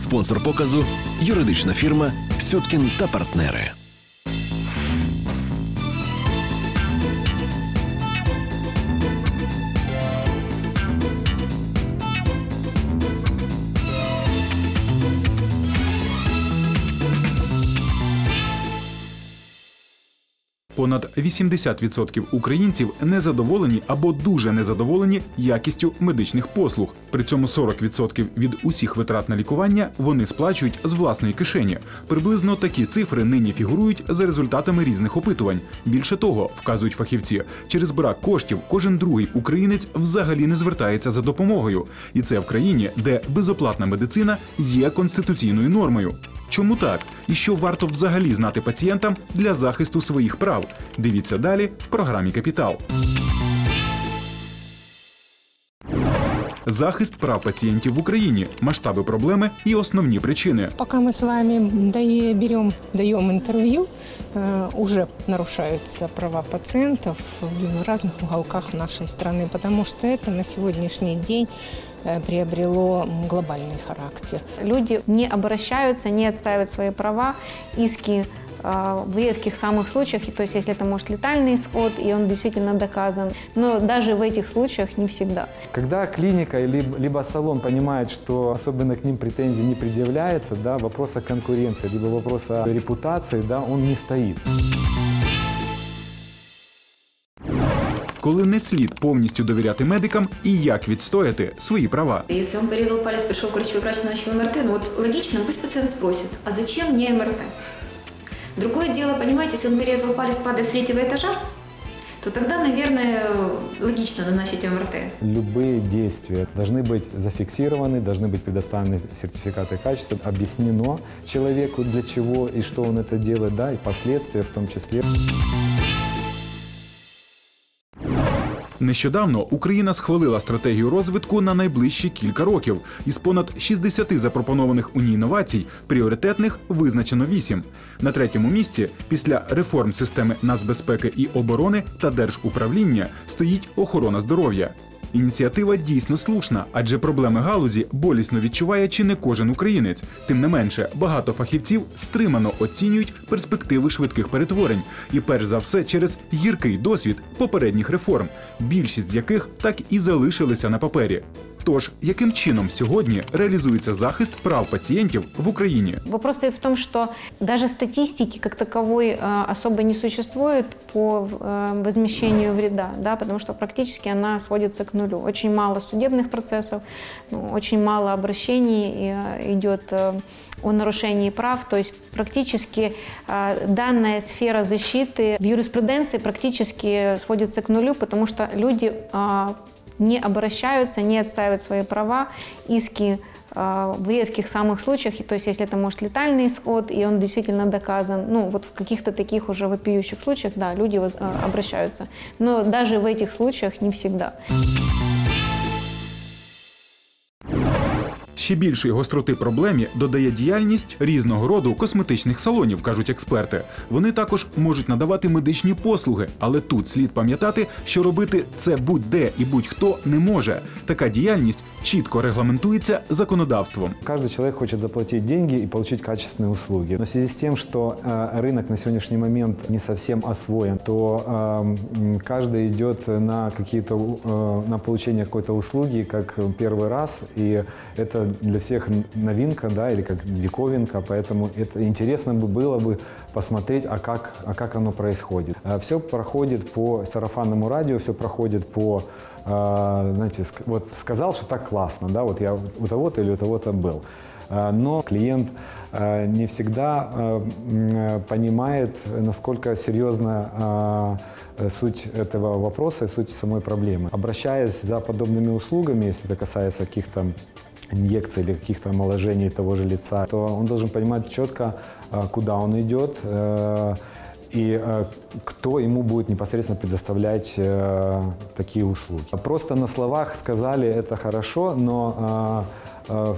Спонсор показу юридична фірма Сюткін та партнери. Понад 80% українців незадоволені або дуже незадоволені якістю медичних послуг. При цьому 40% від усіх витрат на лікування вони сплачують з власної кишені. Приблизно такі цифри нині фігурують за результатами різних опитувань. Більше того, вказують фахівці, через брак коштів кожен другий українець взагалі не звертається за допомогою, і це в країні, де безоплатна медицина є конституційною нормою. Чому так? І що варто взагалі знати пацієнтам для захисту своїх прав? Дивіться далі в програмі Капітал. Захист прав пацієнтів в Україні, масштаби проблеми і основні причини. Пока мы с вами дае- берем, даем интервью, э, уже нарушаются права пациентов в разных уголках нашей страны, потому что это на сегодняшний день э, приобрело м, глобальный характер. Люди не обращаются, не отстаивают свои права, иски э, в редких самых случаях, и то есть если это может летальный исход, и он действительно доказан, но даже в этих случаях не всегда. Когда клиника либо, либо салон понимает, что особенно к ним претензий не предъявляется, да, вопроса конкуренции, либо вопроса репутации, да, он не стоит. Коли не слід повністю довіряти медикам і як відстояти свої права. Если он порезал палец, пришел к врачу, врач начал МРТ, ну вот логично, пусть пациент спросит, а зачем мне МРТ? Другое дело, понимаете, если он перерезал палец, падая с третьего этажа, то тогда, наверное, логично назначить МРТ. Любые действия должны быть зафиксированы, должны быть предоставлены сертификаты качества, объяснено человеку, для чего и что он это делает, да, и последствия в том числе. Нещодавно Україна схвалила стратегію розвитку на найближчі кілька років. Із понад 60 запропонованих у ній інновацій пріоритетних визначено 8. На третьому місці після реформ системи нацбезпеки і оборони та держуправління стоїть охорона здоров'я. Ініціатива дійсно слушна, адже проблеми галузі болісно відчуває чи не кожен українець. Тим не менше, багато фахівців стримано оцінюють перспективи швидких перетворень, і перш за все через гіркий досвід попередніх реформ, більшість з яких так і залишилися на папері. Тож, яким чином сьогодні реалізується захист прав пацієнтів в Україні? Вопрос стоит в том, что даже статистики как таковой э, особо не существует по э, возмещению вреда, да, потому что практически она сводится к нулю. Очень мало судебных процессов, ну, очень мало обращений э, идет э, о нарушении прав, то есть практически э, данная сфера защиты в юриспруденции практически сводится к нулю, потому что люди э, не обращаются, не отстаивают свои права, иски э, в редких самых случаях, то есть если это может летальный исход, и он действительно доказан, ну вот в каких-то таких уже вопиющих случаях, да, люди э, обращаются. Но даже в этих случаях не всегда. Ще більшої гостроти проблемі додає діяльність різного роду косметичних салонів, кажуть експерти. Вони також можуть надавати медичні послуги, але тут слід пам'ятати, що робити це будь-де і будь-хто не може. Така діяльність чітко регламентується законодавством. Каждый человек хочет заплатить деньги и получить качественные услуги. Но в связи с тем, что э, рынок на сегодняшний момент не совсем освоен, то э, м, каждый идет на какие-то э, на получение какой-то услуги как первый раз, и это Для всех новинка, да, или как диковинка, поэтому это интересно бы было бы посмотреть, а как, а как оно происходит. Все проходит по сарафанному радио, все проходит по а, знаете, вот сказал, что так классно, да, вот я у того-то или у того-то был. А, Но клиент а, не всегда а, понимает, насколько серьезна а, э, суть этого вопроса и суть самой проблемы. Обращаясь за подобными услугами, если это касается каких-то инъекций или каких-то омоложений того же лица, то он должен понимать четко, а, куда он идет, э, и э, кто ему будет непосредственно предоставлять э, такие услуги. Просто на словах сказали это хорошо, но э,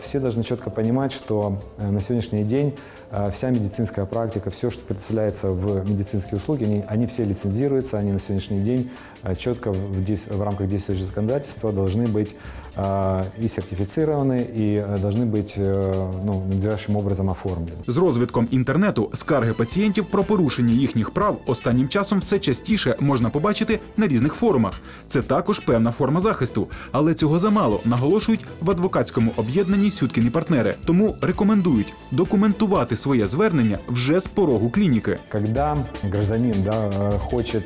все должны четко понимать, что э, на сегодняшний день э, вся медицинская практика, все, что представляется в медицинские услуги, они, они все лицензируются, они на сегодняшний день э, четко в, дес- в рамках действующего законодательства должны быть э, и сертифицированы, и э, должны быть э, ну, надлежащим образом оформлены. З розвитком інтернету скарги пацієнтів про порушення їхніх прав останнім часом все частіше можна побачити на різних форумах. Це також певна форма захисту, але цього замало наголошують в адвокатському об'єднанні Сюткіні партнери. Тому рекомендують документувати своє звернення вже з порогу клініки. Когда гражданин да, э, хочет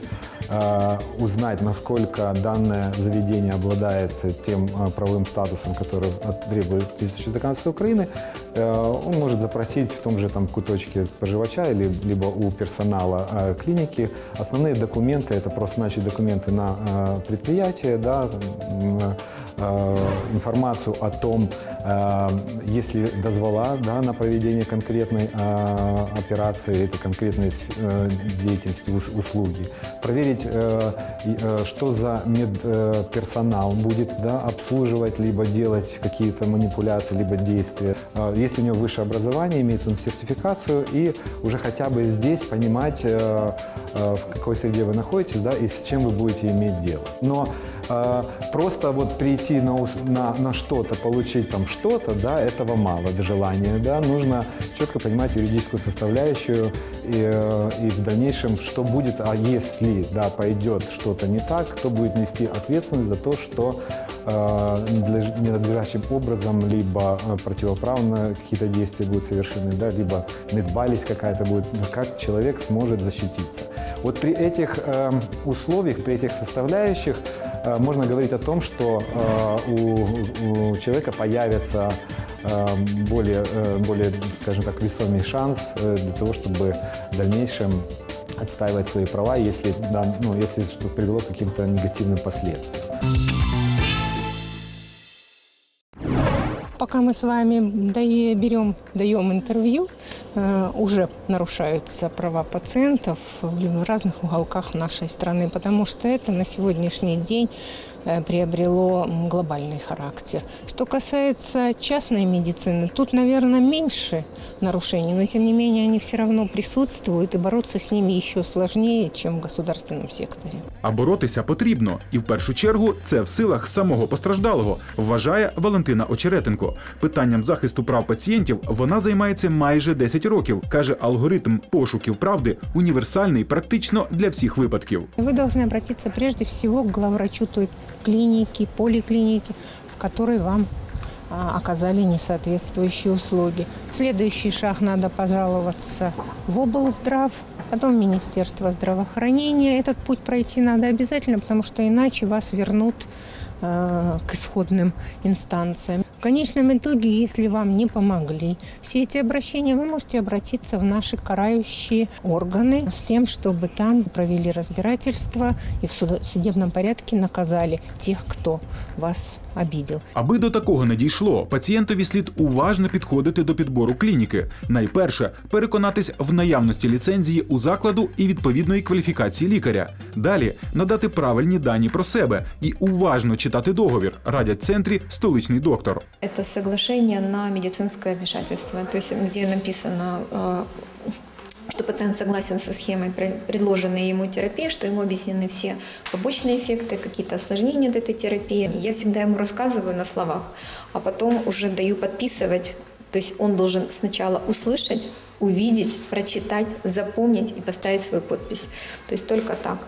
э, узнать, насколько данное заведение обладает тем э, правовым статусом, который от- требует действующее законодательство Украины, э, он может запросить в том же там, куточке споживача или, либо у персонала э, клиники. Основные документы – это просто значит документы на э, предприятие, да, м, э, информацию о том, э, есть ли дозвола да, на проведение конкретной э, операции, это конкретной э, деятельности, ус- услуги. Проверить, э, э, что за медперсонал будет да, обслуживать, либо делать какие-то манипуляции, либо действия. Э, Если у него высшее образование, имеет он сертификацию, и уже хотя бы здесь понимать, э, э, в какой среде вы находитесь, да, и с чем вы будете иметь дело. Но э, просто вот прийти на, на, на что-то, получить там что-то, да, этого мало желания, да, нужно четко понимать юридическую составляющую и, э, и в дальнейшем, что будет, а если, да, пойдет что-то не так, кто будет нести ответственность за то, что э, ненадлеж- ненадлежащим образом либо э, противоправно какие-то действия будут совершены, да, либо недбалость какая-то будет, как человек сможет защититься. Вот при этих э, условиях, при этих составляющих э, можно говорить о том, что э, у, у человека появится э, более, э, более, скажем так, весомый шанс э, для того, чтобы в дальнейшем отстаивать свои права, если, да, ну, если что привело к каким-то негативным последствиям. Пока мы с вами да- берем, даем интервью, э, уже нарушаются права пациентов в разных уголках нашей страны, потому что это на сегодняшний день э, приобрело м, глобальный характер. Что касается частной медицины, тут, наверное, меньше нарушений, но тем не менее они все равно присутствуют, и бороться с ними еще сложнее, чем в государственном секторе. А боротися потрібно, і в першу чергу це в силах самого постраждалого, вважає Валентина Очеретенко. Питанням захисту прав пацієнтів вона займається майже 10 років. каже, алгоритм пошуків правди універсальний практично для всіх випадків. Вы должны обратиться прежде всего к главврачу той клиники, поликлиники, в которой вам оказали несоответствующие услуги. Следующий шаг надо пожаловаться в облздрав, потом в Министерство здравоохранения. Этот путь пройти надо обязательно, потому что иначе вас вернут к исходным инстанциям. В конечном итоге, если вам не помогли все эти обращения, вы можете обратиться в наши карающие органы с тем, чтобы там провели разбирательство и в суд- судебном порядке наказали тех, кто вас обидел. Аби до такого не дійшло, пацієнтові слід уважно підходити до підбору клініки. Найперше переконатись в наявності ліцензії у закладу і відповідної кваліфікації лікаря. Далі надати правильні дані про себе і уважно читати договір. Радять центрі столичний доктор. Это соглашение на медицинское вмешательство, то есть где написано, э, что пациент согласен со схемой пре- предложенной ему терапии, что ему объяснены все побочные эффекты, какие-то осложнения от этой терапии. Я всегда ему рассказываю на словах, а потом уже даю подписывать. То есть он должен сначала услышать, увидеть, прочитать, запомнить и поставить свою подпись. То есть только так.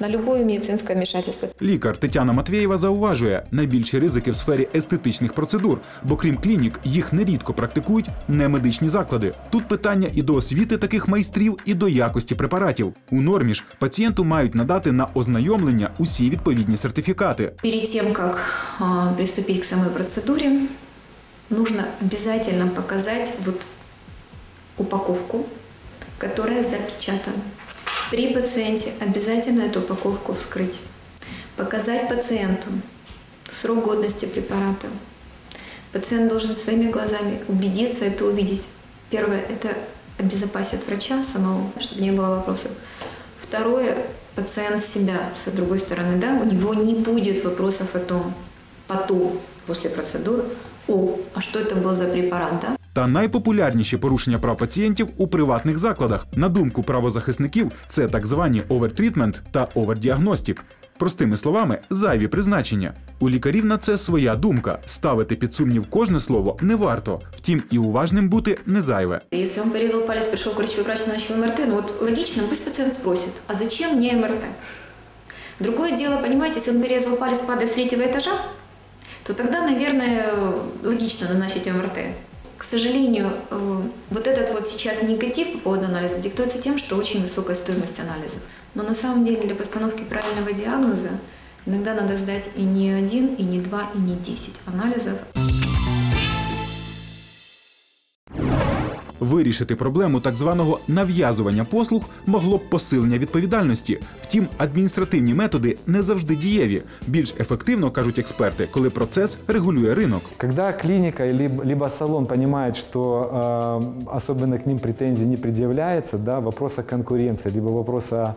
На любое медицинское вмешательство Лікар Тетяна Матвєєва зауважує найбільші ризики в сфері естетичних процедур, бо крім клінік, їх нерідко практикують немедичні заклади. Тут питання і до освіти таких майстрів, і до якості препаратів. У нормі ж пацієнту мають надати на ознайомлення усі відповідні сертифікати. Перед тем, как а, приступить к самой процедуре, нужно обязательно показать вот упаковку, которая запечатана. При пациенте обязательно эту упаковку вскрыть. Показать пациенту срок годности препарата. Пациент должен своими глазами убедиться, это увидеть. Первое – это обезопасит врача самого, чтобы не было вопросов. Второе – пациент себя, с другой стороны, да, у него не будет вопросов о том, потом, после процедуры, о, а что это был за препарат, да? Та найпопулярніші порушення прав пацієнтів у приватних закладах. На думку правозахисників, це так звані овертрітмент та овердіагностік. Простими словами, зайві призначення. У лікарів на це своя думка. Ставити під сумнів кожне слово не варто. Втім, і уважним бути не зайве. Если он порезал палец, пришел к врачу, и врач начал МРТ, ну вот логично, пусть пациент спросит, а зачем мне МРТ? Другое дело, понимаете, если он порезал палец, падая с третьего этажа, то тогда, наверное, логично назначить МРТ. К сожалению, э, вот этот вот сейчас негатив по поводу анализов диктуется тем, что очень высокая стоимость анализов. Но на самом деле для постановки правильного диагноза иногда надо сдать и не один, и не два, и не десять анализов. Вирішити проблему так званого нав'язування послуг могло б посилення відповідальності. Втім, адміністративні методи не завжди дієві. Більш ефективно кажуть експерти, коли процес регулює ринок. Когда клініка либо салон понимает, що э, особенно к ним претензій не пред'являється, да, питання конкуренції, або вопроса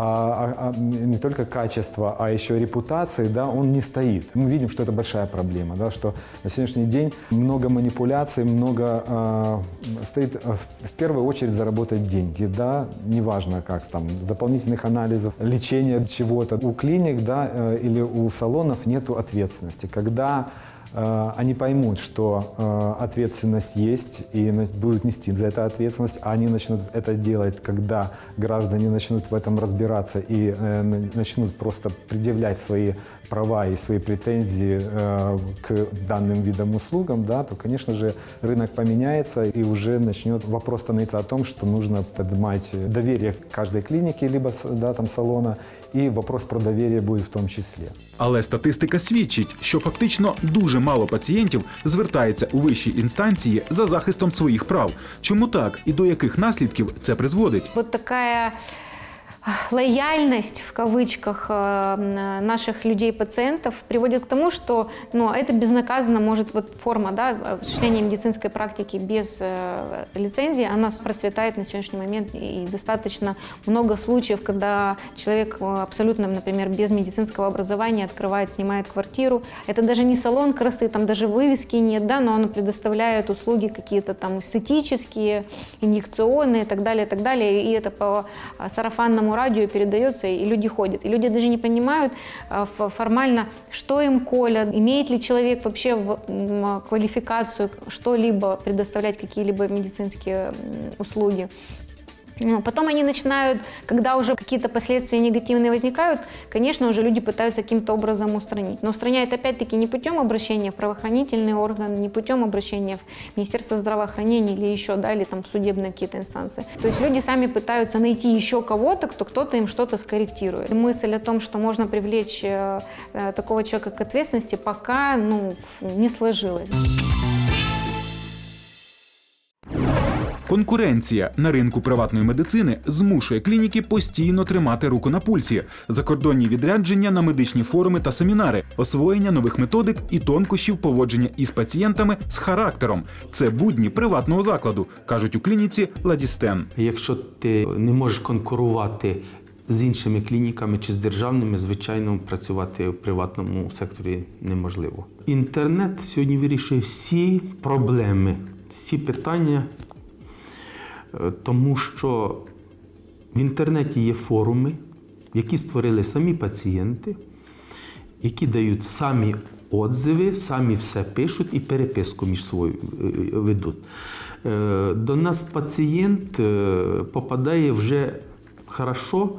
а, а, а, не только качества, а еще репутации, да, он не стоит. Мы видим, что это большая проблема, да, что на сегодняшний день много манипуляций, много э, стоит в- первую очередь заработать деньги, да, неважно как там, дополнительных анализов, лечения чего-то. У клиник, да, э, или у салонов нету ответственности. Когда они поймут, что э, ответственность есть и будут нести за это ответственность, а они начнут это делать, когда граждане начнут в этом разбираться и э, на- начнут просто предъявлять свои права и свои претензии э, к данным видам услугам, да, то, конечно же, рынок поменяется и уже начнет вопрос становиться о том, что нужно поднимать доверие к каждой клинике либо да, там, салона, и вопрос про довір'я буде в тому числі. Але статистика свідчить, що фактично дуже мало пацієнтів звертається у вищі інстанції за захистом своїх прав. Чому так і до яких наслідків це призводить? Вот такая а, лояльность в кавычках э, м, наших людей-пациентов приводит к тому, что ну, это безнаказанно может, вот форма да, осуществления медицинской практики без э, лицензии, она процветает на сегодняшний момент и достаточно много случаев, когда человек э, абсолютно, например, без медицинского образования открывает, снимает квартиру. Это даже не салон красы, там даже вывески нет, да, но он предоставляет услуги какие-то там эстетические, инъекционные и так далее, и так далее. И это по а, сарафанному радио передается, и люди ходят. И люди даже не понимают формально, что им колят, имеет ли человек вообще квалификацию что-либо предоставлять, какие-либо медицинские услуги. Ну, Потом они начинают, когда уже какие-то последствия негативные возникают, конечно, уже люди пытаются каким-то образом устранить. Но устраняют опять-таки не путем обращения в правоохранительный орган, не путем обращения в Министерство здравоохранения или еще, да, или там судебные какие-то инстанции. То есть люди сами пытаются найти еще кого-то, кто кто-то им что-то скорректирует. Мысль о том, что можно привлечь э, э, такого человека к ответственности, пока ну, не сложилось. Конкуренція на ринку приватної медицини змушує клініки постійно тримати руку на пульсі, закордонні відрядження на медичні форуми та семінари, освоєння нових методик і тонкощів поводження із пацієнтами з характером. Це будні приватного закладу, кажуть у клініці Ладістен. Якщо ти не можеш конкурувати з іншими клініками чи з державними, звичайно, працювати в приватному секторі неможливо. Інтернет сьогодні вирішує всі проблеми, всі питання, тому що в інтернеті є форуми, які створили самі пацієнти, які дають самі отзиви, самі все пишуть і переписку між собою е, ведуть. Е, До нас пацієнт е, попадає вже хорошо,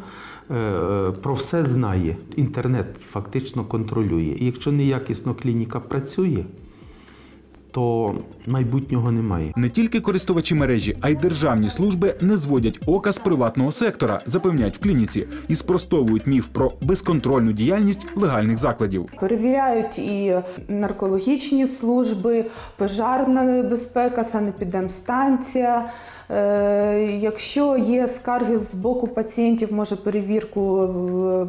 е, е, про все знає. Інтернет фактично контролює. І якщо неякісно клініка працює, то майбутнього немає. Не тільки користувачі мережі, а й державні служби не зводять ока з приватного сектора, запевняють в клініці, і спростовують міф про безконтрольну діяльність легальних закладів. Перевіряють і наркологічні служби, пожарна безпека, санепідемстанція. Е, Якщо є скарги з боку пацієнтів, може перевірку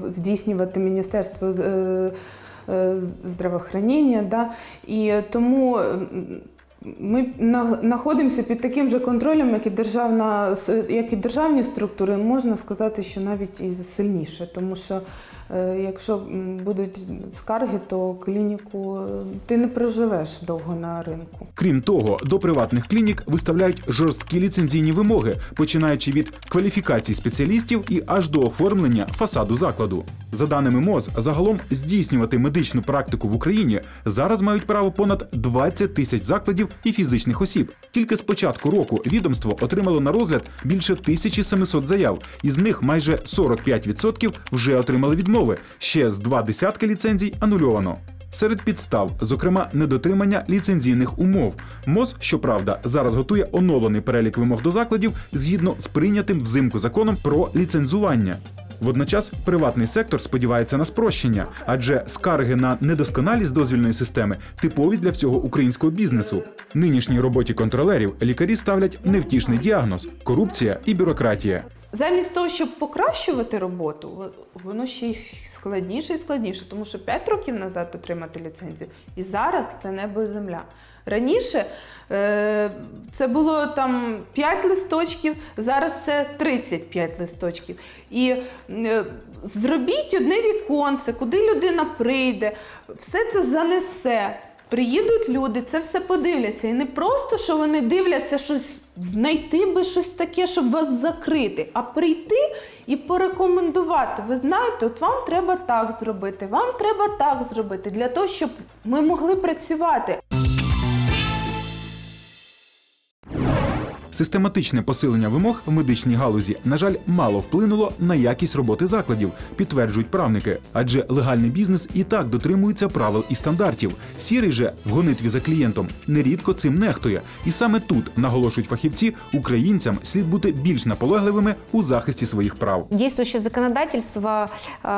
е, здійснювати Міністерство е, е. Да? І тому ми знаходимося під таким же контролем, як і, державна, як і державні структури, можна сказати, що навіть і сильніше, тому що Якщо будуть скарги, то клініку е, ти не проживеш довго на ринку. Крім того, до приватних клінік виставляють жорсткі ліцензійні вимоги, починаючи від кваліфікації спеціалістів і аж до оформлення фасаду закладу. За даними МОЗ, загалом здійснювати медичну практику в Україні зараз мають право понад 20 тисяч закладів і фізичних осіб. Тільки з початку року відомство отримало на розгляд більше 1700 заяв, із них майже 45% вже отримали відмови. Ще з два десятки ліцензій анульовано. Серед підстав, зокрема, недотримання ліцензійних умов. МОЗ, щоправда, зараз готує оновлений перелік вимог до закладів згідно з прийнятим взимку законом про ліцензування. Водночас приватний сектор сподівається на спрощення, адже скарги на недосконалість дозвільної системи типові для всього українського бізнесу. Нинішній роботі контролерів лікарі ставлять невтішний діагноз корупція і бюрократія. Замість того, щоб покращувати роботу, воно ще складніше і складніше, тому що 5 років назад отримати ліцензію, і зараз це небо і земля. Раніше е, це було там 5 листочків, зараз це 35 листочків. І е, зробіть одне віконце, куди людина прийде, все це занесе. Приїдуть люди, це все подивляться. І не просто, що вони дивляться щось, знайти би щось таке, щоб вас закрити, а прийти і порекомендувати. Ви знаєте, от вам треба так зробити, вам треба так зробити, для того, щоб ми могли працювати. Систематичне посилення вимог в медичній галузі, на жаль, мало вплинуло на якість роботи закладів, підтверджують правники. Адже легальний бізнес і так дотримується правил і стандартів. Сірий же в гонитві за клієнтом нерідко цим нехтує. І саме тут наголошують фахівці, українцям слід бути більш наполегливими у захисті своїх прав. Действующее законодательство э,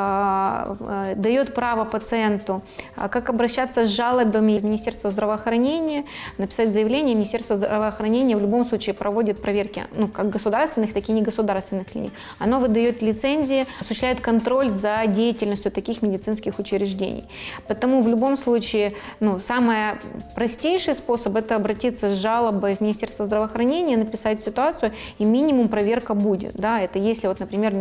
э, дает право пациенту э, как обращаться с жалобами в Министерство здравоохранения, написать заявление. Министерство здравоохранения в любом случае проводит проверки ну, как государственных, так и негосударственных клиник. Оно выдает лицензии, осуществляет контроль за деятельностью таких медицинских учреждений. Потому в любом случае ну, самый простейший способ – это обратиться с жалобой в Министерство здравоохранения, написать ситуацию, и минимум проверка будет. Да? Это если, вот, например,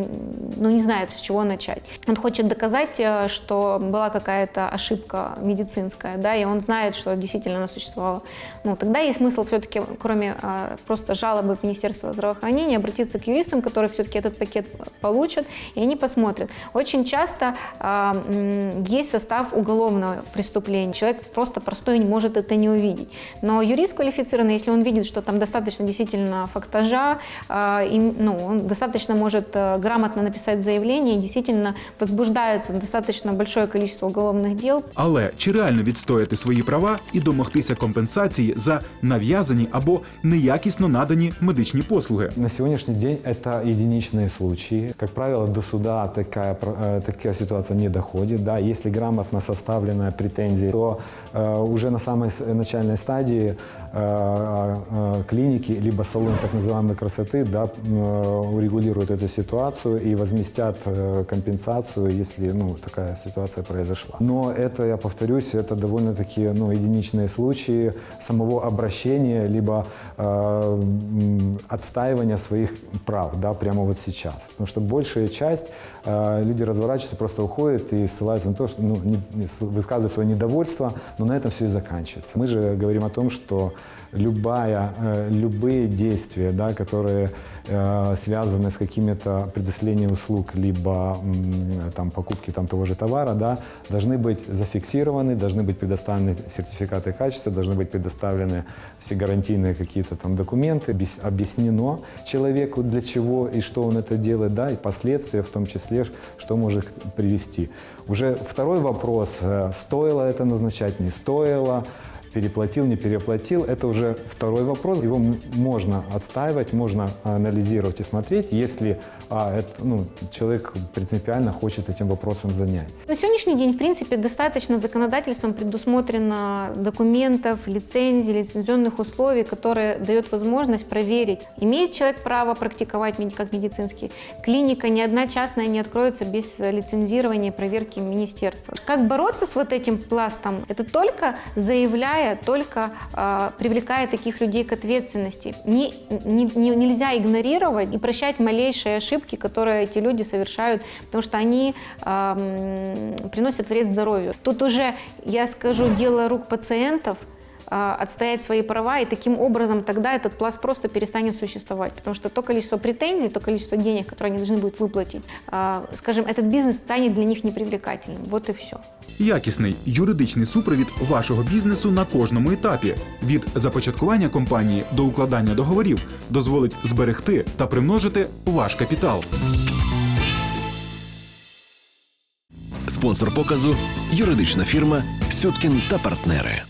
ну, не знает, с чего начать. Он хочет доказать, э, что была какая-то ошибка медицинская, да, и он знает, что действительно она существовала. Ну, тогда есть смысл все-таки, кроме э, просто жалобы в Министерство здравоохранения, обратиться к юристам, которые все-таки этот пакет получат, и они посмотрят. Очень часто э, м, есть состав уголовного преступления. Человек просто простой не может это не увидеть. Но юрист квалифицированный, если он видит, что там достаточно действительно фактажа, э, им, ну, он достаточно может э, грамотно написать заявление, и действительно возбуждается достаточно большое количество уголовных дел Але чи реально відстояти свої права і домогтися компенсації за нав'язані або неякісно надані медичні послуги? На сегодняшний день это единичные случаи. Как правило, до суда такая, про- э, такая ситуация не доходит. Да. Если грамотно составленная претензия, то э, уже на самой с- начальной стадии э, э, клиники либо салон так называемой красоты да, э, урегулируют эту ситуацию и возместят э, компенсацию, если ну, такая ситуация произошла. Но это, я повторюсь, это довольно-таки ну, единичные случаи самого обращения либо э, м, отстаивания своих прав, да, прямо вот сейчас. Потому что большая часть э, люди разворачиваются, просто уходят и ссылаются на то, что ну, не- высказывают свое недовольство, но на этом все и заканчивается. Мы же говорим о том, что любая, э, любые действия, да, которые э, связаны с какими-то предоставлением услуг, либо м, там, покупки там, того же товара, да, должны быть зафиксированы, должны быть предоставлены сертификаты качества, должны быть предоставлены все гарантийные какие-то там документы, объяс- объяснено человеку, для чего и что он это делает, да, и последствия в том числе, что может привести. Уже второй вопрос, э, стоило это назначать, не стоило, переплатил, не переплатил, это уже второй вопрос. Его можно отстаивать, можно анализировать и смотреть, если а, это, ну, человек принципиально хочет этим вопросом занять. На сегодняшний день, в принципе, достаточно законодательством предусмотрено документов, лицензий, лицензионных условий, которые дают возможность проверить, имеет человек право практиковать как медицинский. Клиника ни одна частная не откроется без лицензирования и проверки министерства. Как бороться с вот этим пластом? Это только заявляя позволяя, только э, привлекая таких людей к ответственности. Не, не- не- нельзя игнорировать и прощать малейшие ошибки, которые эти люди совершают, потому что они эм, приносят вред здоровью. Тут уже, я скажу, дело рук пациентов а, отстоять свои права, и таким образом тогда этот пласт просто перестанет существовать. Потому что то количество претензий, то количество денег, которые они должны будут выплатить, а, скажем, этот бизнес станет для них непривлекательным. Вот и все. Якісний юридичний супровід вашого бізнесу на кожному етапі від започаткування компанії до укладання договорів дозволить зберегти та примножити ваш капітал. Спонсор показу юридична фірма Сюткін та партнери.